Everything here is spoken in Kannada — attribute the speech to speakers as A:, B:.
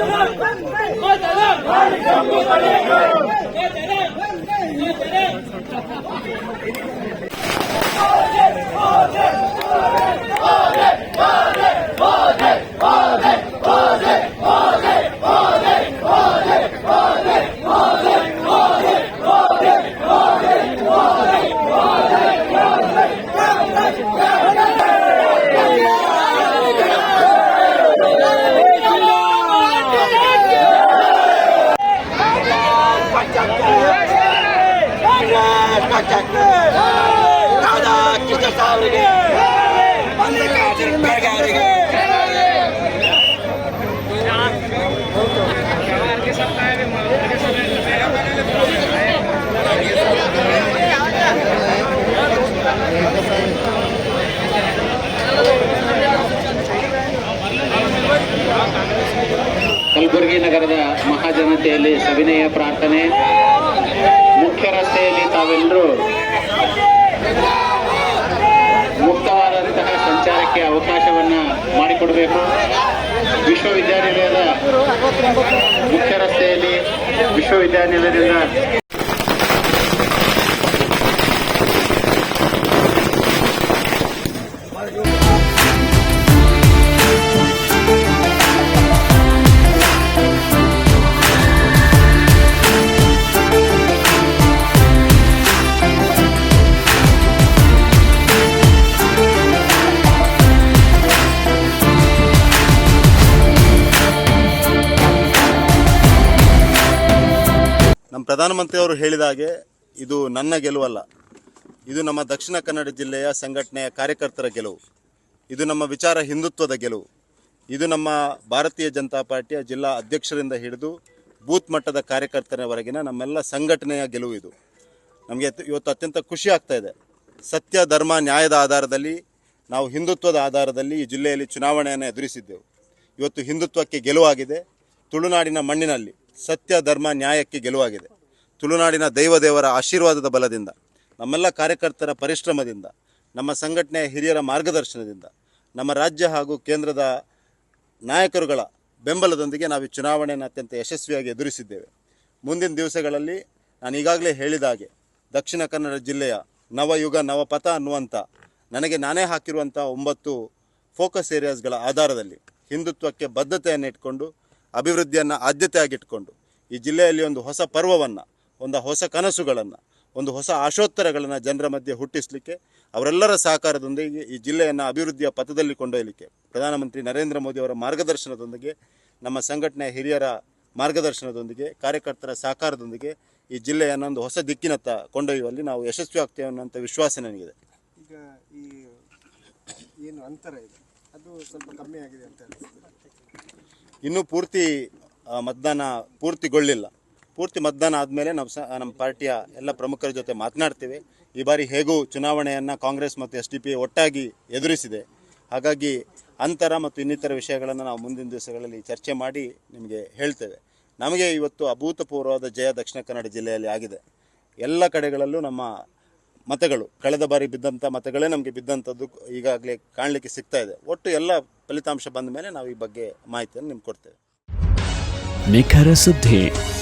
A: ¡Vamos, ಕಲಬುರಗಿ ನಗರದ ಮಹಾಜನತೆಯಲ್ಲಿ ಸವಿನಯ ಪ್ರಾರ್ಥನೆ. ರಸ್ತೆಯಲ್ಲಿ ತಾವೆಲ್ಲರೂ ಮುಕ್ತವಾದಂತಹ ಸಂಚಾರಕ್ಕೆ ಅವಕಾಶವನ್ನ ಮಾಡಿಕೊಡಬೇಕು. ವಿಶ್ವವಿದ್ಯಾನಿಲಯದ ಮುಖ್ಯ ರಸ್ತೆಯಲ್ಲಿ ವಿಶ್ವವಿದ್ಯಾನಿಲಯದಿಂದ
B: ಪ್ರಧಾನಮಂತ್ರಿಯವರು ಹೇಳಿದ ಹಾಗೆ ಇದು ನನ್ನ ಗೆಲುವಲ್ಲ. ಇದು ನಮ್ಮ ದಕ್ಷಿಣ ಕನ್ನಡ ಜಿಲ್ಲೆಯ ಸಂಘಟನೆಯ ಕಾರ್ಯಕರ್ತರ ಗೆಲುವು. ಇದು ನಮ್ಮ ವಿಚಾರ ಹಿಂದುತ್ವದ ಗೆಲುವು. ಇದು ನಮ್ಮ ಭಾರತೀಯ ಜನತಾ ಪಾರ್ಟಿಯ ಜಿಲ್ಲಾ ಅಧ್ಯಕ್ಷರಿಂದ ಹಿಡಿದು ಬೂತ್ ಮಟ್ಟದ ಕಾರ್ಯಕರ್ತರವರೆಗಿನ ನಮ್ಮೆಲ್ಲ ಸಂಘಟನೆಯ ಗೆಲುವು ಇದು. ನಮಗೆ ಇವತ್ತು ಅತ್ಯಂತ ಖುಷಿ ಆಗ್ತಾ ಇದೆ. ಸತ್ಯ, ಧರ್ಮ, ನ್ಯಾಯದ ಆಧಾರದಲ್ಲಿ ನಾವು ಹಿಂದುತ್ವದ ಆಧಾರದಲ್ಲಿ ಈ ಜಿಲ್ಲೆಯಲ್ಲಿ ಚುನಾವಣೆಯನ್ನು ಎದುರಿಸಿದ್ದೆವು. ಇವತ್ತು ಹಿಂದುತ್ವಕ್ಕೆ ಗೆಲುವಾಗಿದೆ. ತುಳುನಾಡಿನ ಮಣ್ಣಿನಲ್ಲಿ ಸತ್ಯ, ಧರ್ಮ, ನ್ಯಾಯಕ್ಕೆ ಗೆಲುವಾಗಿದೆ. ತುಳುನಾಡಿನ ದೈವದೇವರ ಆಶೀರ್ವಾದದ ಬಲದಿಂದ, ನಮ್ಮೆಲ್ಲ ಕಾರ್ಯಕರ್ತರ ಪರಿಶ್ರಮದಿಂದ, ನಮ್ಮ ಸಂಘಟನೆಯ ಹಿರಿಯರ ಮಾರ್ಗದರ್ಶನದಿಂದ, ನಮ್ಮ ರಾಜ್ಯ ಹಾಗೂ ಕೇಂದ್ರದ ನಾಯಕರುಗಳ ಬೆಂಬಲದೊಂದಿಗೆ ನಾವು ಈ ಚುನಾವಣೆಯನ್ನು ಅತ್ಯಂತ ಯಶಸ್ವಿಯಾಗಿ ಎದುರಿಸಿದ್ದೇವೆ. ಮುಂದಿನ ದಿವಸಗಳಲ್ಲಿ ನಾನು ಈಗಾಗಲೇ ಹೇಳಿದ ಹಾಗೆ ದಕ್ಷಿಣ ಕನ್ನಡ ಜಿಲ್ಲೆಯ ನವಯುಗ, ನವಪಥ ಅನ್ನುವಂಥ ನನಗೆ ನಾನೇ ಹಾಕಿರುವಂಥ ಒಂಬತ್ತು ಫೋಕಸ್ ಏರಿಯಾಸ್ಗಳ ಆಧಾರದಲ್ಲಿ ಹಿಂದುತ್ವಕ್ಕೆ ಬದ್ಧತೆಯನ್ನು ಇಟ್ಕೊಂಡು ಅಭಿವೃದ್ಧಿಯನ್ನು ಆದ್ಯತೆಯಾಗಿಟ್ಕೊಂಡು ಈ ಜಿಲ್ಲೆಯಲ್ಲಿ ಒಂದು ಹೊಸ ಪರ್ವವನ್ನು ಒಂದು ಹೊಸ ಕನಸುಗಳನ್ನು ಒಂದು ಹೊಸ ಆಶೋತ್ತರಗಳನ್ನು ಜನರ ಮಧ್ಯೆ ಹುಟ್ಟಿಸಲಿಕ್ಕೆ ಅವರೆಲ್ಲರ ಸಹಕಾರದೊಂದಿಗೆ ಈ ಜಿಲ್ಲೆಯನ್ನು ಅಭಿವೃದ್ಧಿಯ ಪಥದಲ್ಲಿ ಕೊಂಡೊಯ್ಯಲಿಕ್ಕೆ ಪ್ರಧಾನಮಂತ್ರಿ ನರೇಂದ್ರ ಮೋದಿ ಅವರ ಮಾರ್ಗದರ್ಶನದೊಂದಿಗೆ ನಮ್ಮ ಸಂಘಟನೆಯ ಹಿರಿಯರ ಮಾರ್ಗದರ್ಶನದೊಂದಿಗೆ ಕಾರ್ಯಕರ್ತರ ಸಹಕಾರದೊಂದಿಗೆ ಈ ಜಿಲ್ಲೆಯನ್ನು ಒಂದು ಹೊಸ ದಿಕ್ಕಿನತ್ತ ಕೊಂಡೊಯ್ಯುವಲ್ಲಿ ನಾವು ಯಶಸ್ವಿ ಆಗ್ತೇವೆ ಅನ್ನೋಂಥ ವಿಶ್ವಾಸ ನನಗಿದೆ.
C: ಈಗ ಈ ಏನು ಅಂತರ ಇದೆ? ಅದು ಸ್ವಲ್ಪ ಕಮ್ಮಿ ಆಗಿದೆ ಅಂತ
B: ಇನ್ನೂ ಪೂರ್ತಿ ಮತದಾನ ಪೂರ್ತಿಗೊಳ್ಳಿಲ್ಲ. ಪೂರ್ತಿ ಮತದಾನ ಆದಮೇಲೆ ನಾವು ಸ ನಮ್ಮ ಪಾರ್ಟಿಯ ಎಲ್ಲ ಪ್ರಮುಖರ ಜೊತೆ ಮಾತನಾಡ್ತೀವಿ. ಈ ಬಾರಿ ಹೇಗೂ ಚುನಾವಣೆಯನ್ನು ಕಾಂಗ್ರೆಸ್ ಮತ್ತು ಎಸ್ ಡಿ ಪಿ ಒಟ್ಟಾಗಿ ಎದುರಿಸಿದೆ. ಹಾಗಾಗಿ ಅಂತರ ಮತ್ತು ಇನ್ನಿತರ ವಿಷಯಗಳನ್ನು ನಾವು ಮುಂದಿನ ದಿವಸಗಳಲ್ಲಿ ಚರ್ಚೆ ಮಾಡಿ ನಿಮಗೆ ಹೇಳ್ತೇವೆ. ನಮಗೆ ಇವತ್ತು ಅಭೂತಪೂರ್ವವಾದ ಜಯ ದಕ್ಷಿಣ ಕನ್ನಡ ಜಿಲ್ಲೆಯಲ್ಲಿ ಆಗಿದೆ. ಎಲ್ಲ ಕಡೆಗಳಲ್ಲೂ ನಮ್ಮ ಮತಗಳು, ಕಳೆದ ಬಾರಿ ಬಿದ್ದಂಥ ಮತಗಳೇ ನಮಗೆ ಬಿದ್ದಂಥದ್ದು ಈಗಾಗಲೇ ಕಾಣಲಿಕ್ಕೆ ಸಿಗ್ತಾ ಇದೆ. ಒಟ್ಟು ಎಲ್ಲ ಫಲಿತಾಂಶ ಬಂದ ಮೇಲೆ ನಾವು ಈ ಬಗ್ಗೆ ಮಾಹಿತಿಯನ್ನು ನಿಮ್ಗೆ ಕೊಡ್ತೇವೆ.
D: ನಿಖರ ಸುದ್ದಿ.